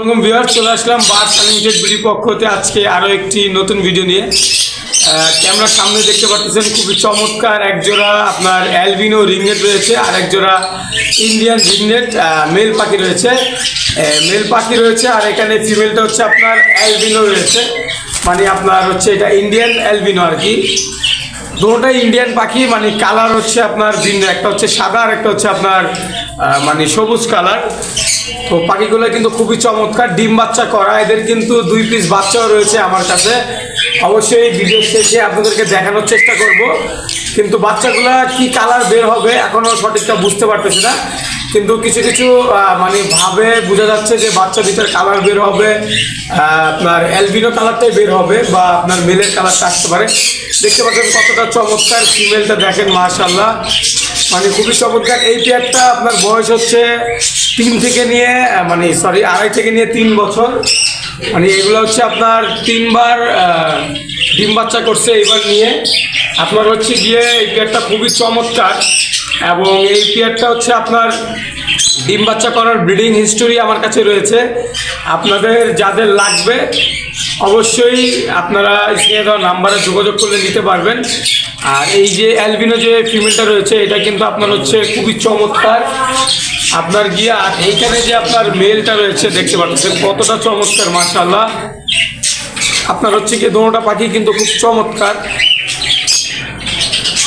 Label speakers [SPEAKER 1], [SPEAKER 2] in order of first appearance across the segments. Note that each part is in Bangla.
[SPEAKER 1] রকম ভিউয়ার চলে আসলাম বাস আনলিমিটেড বিডি পক্ষ হতে। আজকে আরও একটি নতুন ভিডিও নিয়ে। ক্যামেরার সামনে দেখতে পাচ্ছেন, খুবই চমৎকার এক জোড়া আপনার অ্যালবিনো রিংনেট রয়েছে আর এক জোড়া ইন্ডিয়ান রিংনেট মেল পাখি রয়েছে। মেল পাখি রয়েছে আর এখানে ফিমেলটা হচ্ছে আপনার অ্যালবিনো রয়েছে। মানে আপনার হচ্ছে এটা ইন্ডিয়ান অ্যালবিনো আর কি। দুটোটাই ইন্ডিয়ান পাখি মানে কালার হচ্ছে আপনার ভিন্ন, একটা হচ্ছে সাদা আর একটা হচ্ছে আপনার মানে সবুজ কালার তো পাখিগুলো কিন্তু খুবই চমৎকার। ডিম বাচ্চা করা, এদের কিন্তু দুই পিস বাচ্চাও রয়েছে আমার কাছে। অবশ্যই ভিডিও শেষে আপনাদেরকে দেখানোর চেষ্টা করব। কিন্তু বাচ্চাগুলো কি কালার বের হবে এখনও সঠিকটা বুঝতে পারতেছি না। কিন্তু কিছু কিছু মানে ভাবে বোঝা যাচ্ছে যে বাচ্চা দুটার কালার বের হবে আপনার অ্যালবিনো কালারটাই বের হবে বা আপনার মেলের কালারটা আসতে পারে। দেখতে পাচ্ছেন কতটা চমৎকার ফিমেলটা দেখেন মাশাল্লাহ মানে খুবই চমৎকার। এই পেয়ারটা আপনার বয়স হচ্ছে তিন থেকে নিয়ে মানে সরি আড়াই থেকে নিয়ে তিন বছর। মানে এগুলো হচ্ছে আপনার তিনবার ডিম বাচ্চা করছে এইবার নিয়ে। আপনার হচ্ছে গিয়ে এই পেয়ারটা খুবই চমৎকার। এবং এই পেয়ারটা হচ্ছে আপনার ডিম বাচ্চা করার ব্রিডিং হিস্টোরি আমার কাছে রয়েছে। আপনাদের যাদের লাগবে, অবশ্যই আপনারা দেওয়া নাম্বারে যোগাযোগ করলে নিতে পারবেন। আর এই যে অ্যালবিনো যে ফিমেলটা রয়েছে, এটা কিন্তু আপনার হচ্ছে খুবই চমৎকার। আপনার গিয়ে আর এইখানে যে আপনার মেলটা রয়েছে, দেখতে পাচ্ছেন কতটা চমৎকার মাশাল্লাহ আপনার হচ্ছে কি দোনোটা পাখি কিন্তু খুব চমৎকার।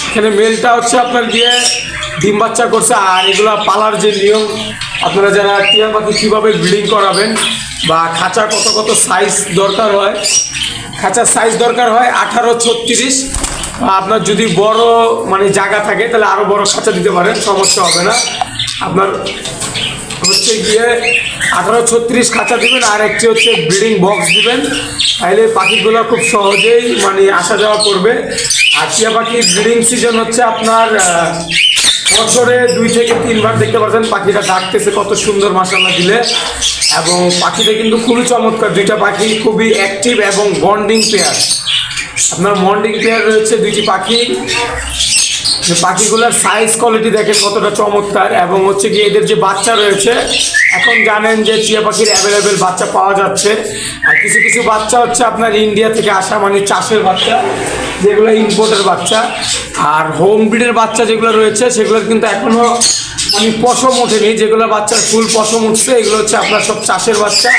[SPEAKER 1] এখানে মেলটা হচ্ছে আপনার গিয়ে ডিম বাচ্চা করছে, আর এগুলা পালার যে নিয়ম, আপনারা যারা টিয়া পাখি কীভাবে ব্রিডিং করাবেন বা খাঁচা কত কত সাইজ দরকার হয়, খাঁচার সাইজ দরকার হয় আঠারো ছত্রিশ আপনার যদি বড় মানে জায়গা থাকে, তাহলে আরও বড় খাঁচা দিতে পারেন, সমস্যা হবে না। আপনার হচ্ছে গিয়ে আঠারো ছত্রিশ খাঁচা দিবেন, আর একটি হচ্ছে ব্রিডিং বক্স দিবেন। তাহলে পাখিগুলো খুব সহজেই মানে আসা যাওয়া করবে। আর টিয়া পাখির ব্রিডিং সিজন হচ্ছে আপনার বছরে দুই থেকে তিনবার দেখতে পাচ্ছেন পাখিটা ডাকতেছে কত সুন্দর মাসাল্লা দিলে। এবং পাখিটা কিন্তু খুবই চমৎকার, দুইটা পাখি খুবই অ্যাক্টিভ এবং বন্ডিং পেয়ার আপনার মন্ডিং পেয়ার রয়েছে দুইটি পাখি। পাখিগুলোর সাইজ কোয়ালিটি দেখেন কতটা চমৎকার। এবং হচ্ছে কি এদের যে বাচ্চা রয়েছে, এখন জানেন যে টিয়া পাখির অ্যাভেলেবেল বাচ্চা পাওয়া যাচ্ছে। আর কিছু কিছু বাচ্চা হচ্ছে আপনার ইন্ডিয়া থেকে আসা মানে চাষের বাচ্চা, যেগুলো ইম্পোর্টের বাচ্চা। আর হোম ব্রিডের বাচ্চা যেগুলো রয়েছে, সেগুলোর কিন্তু এখনও আমি পশম ওঠেনি। যেগুলো বাচ্চার ফুল পশম উঠছে, এগুলো হচ্ছে আপনার সব চাষের বাচ্চা।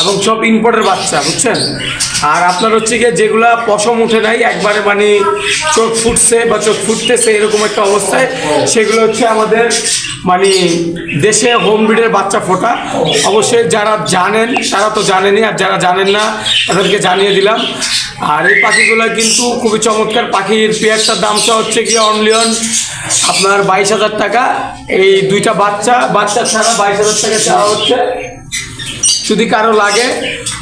[SPEAKER 1] এবং সব ইম্পোর্টের বাচ্চা, বুঝছেন? আর আপনার হচ্ছে গিয়ে যেগুলা পশম উঠে নাই, একবারে মানে চোখ ফুটছে বা চোখ ফুটতেছে এরকম একটা অবস্থায়, সেগুলো হচ্ছে আমাদের মানে দেশে হোম ব্রিডের বাচ্চা ফোটা। অবশ্যই যারা জানেন, তারা তো জানেনই, আর যারা জানেন না, তাদেরকে জানিয়ে দিলাম। আর এই পাখিগুলো কিন্তু খুবই চমৎকার পাখির পেয়ারটার দামটা হচ্ছে গিয়ে অনলি অন আপনার বাইশ হাজার টাকা। এই দুইটা বাচ্চা বাচ্চা ছাড়া বাইশ হাজার টাকা চাওয়া হচ্ছে। যদি কারও লাগে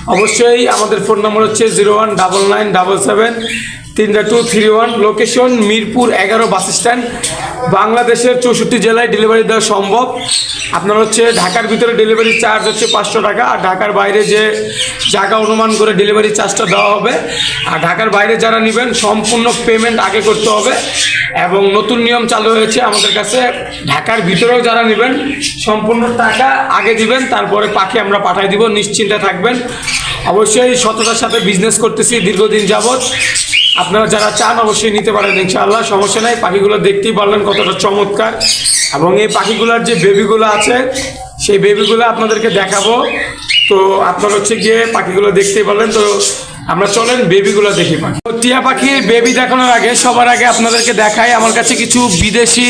[SPEAKER 1] অবশ্যই আমাদের ফোন নম্বর হচ্ছে zero one double nine double seven তিনটা two three one location Mirpur এগারো বাস স্ট্যান্ড বাংলাদেশের চৌষট্টি জেলায় ডেলিভারি দেওয়া সম্ভব। আপনার হচ্ছে ঢাকার ভিতরে ডেলিভারি চার্জ হচ্ছে পাঁচশো টাকা, আর ঢাকার বাইরে যে জায়গা অনুমান করে ডেলিভারি চার্জটা দেওয়া হবে, আর ঢাকার বাইরে যারা নেবেন, সম্পূর্ণ পেমেন্ট আগে করতে হবে। এবং নতুন নিয়ম চালু হয়েছে আমাদের কাছে, ঢাকার ভিতরেও যারা নেবেন, সম্পূর্ণ টাকা আগে দিবেন, তারপরে পাখি আমরা পাঠিয়ে দিব, নিশ্চিন্তে থাকবেন। অবশ্যই সততার সাথে বিজনেস করতেছি দীর্ঘদিন যাবৎ। আপনারা যারা চান অবশ্যই নিতে পারেন, ইনশাআল্লাহ। সমস্যা নাই, পাখিগুলো দেখতেই পারলেন কতটা চমৎকার। এবং এই পাখিগুলোর যে বেবিগুলো আছে, সেই বেবিগুলো আপনাদেরকে দেখাবো। তো আপনার হচ্ছে গিয়ে পাখিগুলো দেখতেই পারলেন। তো আমরা চলেন বেবিগুলো দেখি পাখি। টিয়া পাখির বেবি দেখানোর আগে, সবার আগে আপনাদেরকে দেখাই, আমার কাছে কিছু বিদেশি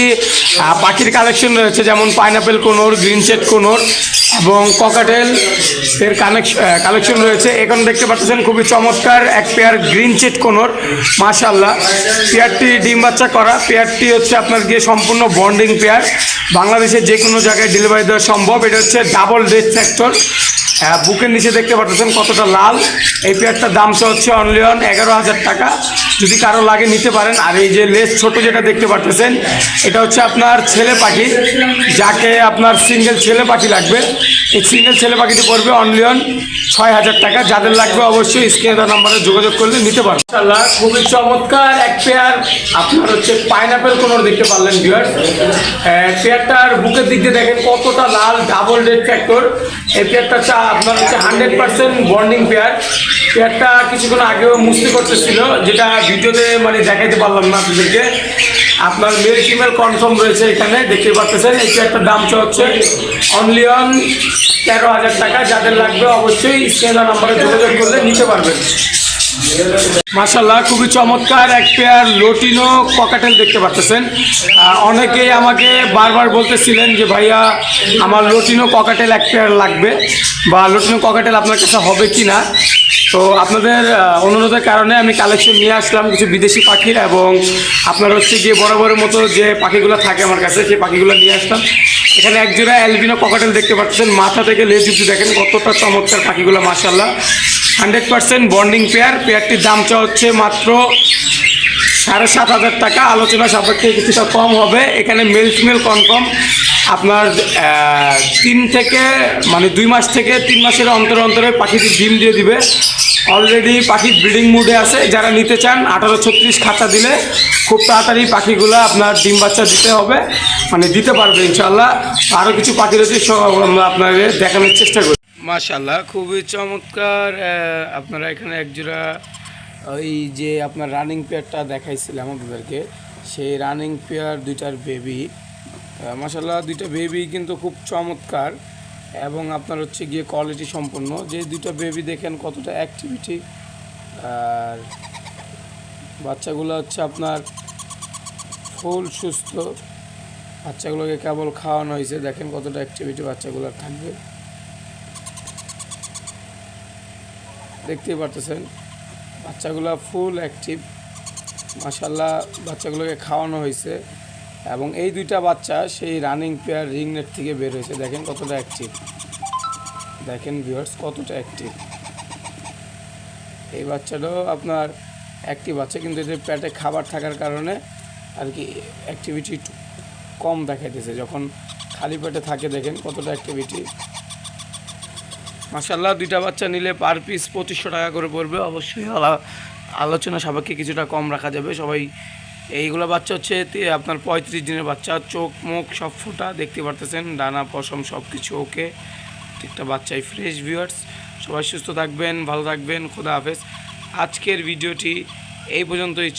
[SPEAKER 1] পাখির কালেকশন রয়েছে, যেমন পাইনাপেল কোনোর গ্রিন চেট কোনোর এবং ককাটেল এর কানেকশন কালেকশন রয়েছে। এখানে দেখতে পাচ্ছেন খুবই চমৎকার এক পেয়ার গ্রিন চেট কোনোর মাশাল্লাহ পেয়ারটি ডিম বাচ্চা করা। পেয়ারটি হচ্ছে আপনার গিয়ে সম্পূর্ণ বন্ডিং পেয়ার বাংলাদেশের যে কোনো জায়গায় ডেলিভারি দেওয়া সম্ভব। এটা হচ্ছে ডাবল ফ্যাক্টর হ্যাঁ বুকের নিচে দেখতে পাচ্ছেন কতটা লাল। এই পেয়ারটার দাম দাম হচ্ছে অনলি অন এগারো হাজার টাকা। যদি কারও লাগে নিতে পারেন, আর এই যে লেস ছোট যেটা দেখতে পাচ্ছেন এটা হচ্ছে আপনার ছেলে পাখি, যাকে আপনার সিঙ্গেল ছেলে পাখি লাগবে। এই সিঙ্গেল ছেলে পাখিটি পড়বে অনলি অন ছয় হাজার টাকা। যাদের লাগবে অবশ্যই স্ক্রিনে নাম্বারে যোগাযোগ করলে নিতে পারবেন। খুবই চমৎকার এক পেয়ার আপনার হচ্ছে পাইনাপেল কোনো দেখতে পারলেন বিয়ার পেয়ারটার বুকের দিক দিয়ে দেখেন কতটা লাল ডাবল রেড ফ্যাক্টর এই পেয়ারটা আপনার হচ্ছে হান্ড্রেড পার্সেন্ট বন্ডিং পেয়ার পেয়ারটা কিছুক্ষণ আগেও মুস্তি করতেছিল, যেটা ভিডিওতে মানে দেখাইতে পারলাম না আপনাদেরকে। আপনার মেল ফিমেল কনফার্ম রয়েছে এখানে, দেখতে পাচ্ছেন, এই একটা দাম হচ্ছে অনলি অন তেরো হাজার টাকা, যাদের লাগবে অবশ্যই স্ক্রিনে নাম্বারে যোগাযোগ করলে নিতে পারবেন। মাশাল্লাহ খুবই চমৎকার এক পেয়ার লোটিনো ককাটেল দেখতে পাচ্ছেন। অনেকেই আমাকে বারবার বলতেছিলেন যে, ভাইয়া, আমার লোটিনো ককাটেল এক পেয়ার লাগবে বা লোটিনো ককাটেল আপনার কাছে হবে কি না তো আপনাদের অনুরোধের কারণে আমি কালেকশন নিয়ে আসলাম কিছু বিদেশি পাখির এবং আপনার হচ্ছে গিয়ে বড় মতো যে পাখিগুলো থাকে আমার কাছে, সেই পাখিগুলো নিয়ে আসলাম। এখানে এক জোড়া অ্যালবিনো ককাটেল দেখতে পাচ্ছেন, মাথা থেকে লেজ অব্দি দেখেন কতটা চমৎকার পাখিগুলো মাশাল্লাহ হান্ড্রেড পার্সেন্ট বন্ডিং পেয়ার পেয়ারটির দামটা হচ্ছে মাত্র সাড়ে সাত হাজার টাকা, আলোচনা সাপেক্ষে কিছুটা কম হবে। এখানে মেল ফিমেল কনফার্ম আপনার তিন থেকে মানে দুই মাস থেকে তিন মাসের অন্তরে অন্তরে পাখিটি ডিম দিয়ে দিবে। অলরেডি পাখি ব্রিডিং মুডে আছে। যারা নিতে চান, আঠারো ছত্রিশ খাতা দিলে খুব তাড়াতাড়ি পাখিগুলো আপনার ডিম বাচ্চা দিতে হবে। মানে দিতে পারবে ইনশাল্লাহ আরও কিছু পাখি রয়েছে, সব আমরা আপনাদের দেখানোর চেষ্টা করি। মাশাল্লাহ খুবই চমৎকার আপনারা এখানে একজোড়া, ওই যে আপনার রানিং পেয়ারটা দেখাইছিলাম আপনাদেরকে। সেই রানিং পেয়ার দুইটার বেবি মাসাল্লাহ দুইটা বেবি কিন্তু খুব চমৎকার। এবং আপনার হচ্ছে গিয়ে কোয়ালিটি সম্পন্ন। যে দুইটা বেবি দেখেন কতটা অ্যাক্টিভিটি আর বাচ্চাগুলো হচ্ছে আপনার ফুল সুস্থ। বাচ্চাগুলোকে কেবল খাওয়ানো হয়েছে, দেখেন কতটা অ্যাক্টিভিটি বাচ্চাগুলোর থাকবে। দেখতেই পারতেছেন, বাচ্চাগুলো ফুল অ্যাক্টিভ মাসাল্লাহ বাচ্চাগুলোকে খাওয়ানো হয়েছে। এবং এই দুইটা বাচ্চা সেই রানিং পেয়ার রিং নেট থেকে বের হয়েছে। দেখেন কতটা অ্যাক্টিভ দেখেন ভিউয়ার্স কতটা অ্যাক্টিভ এই বাচ্চাটাও আপনার অ্যাক্টিভ আছে, কিন্তু এদের পেটে খাবার থাকার কারণে আর কি অ্যাক্টিভিটি কম দেখাইতেছে। যখন খালি পেটে থাকে, দেখেন কতটা অ্যাক্টিভিটি মাসাল্লাহ দুইটা বাচ্চা নিলে পার পিস পঁচিশশো টাকা করে পড়বে। অবশ্যই আলা- আলোচনা সাপেক্ষে কিছুটা কম রাখা যাবে। সবাই এইগুলো বাচ্চা হচ্ছে আপনার পঁয়ত্রিশ দিনের বাচ্চা। চোখ, মুখ সব ফোটা, দেখতে পারতেছেন। ডানা, পশম সব কিছু ওকে। প্রত্যেকটা বাচ্চাই ফ্রেশ ভিউয়ার্স সবাই সুস্থ থাকবেন, ভালো থাকবেন। খোদা হাফেজ। আজকের ভিডিওটি এই পর্যন্তই।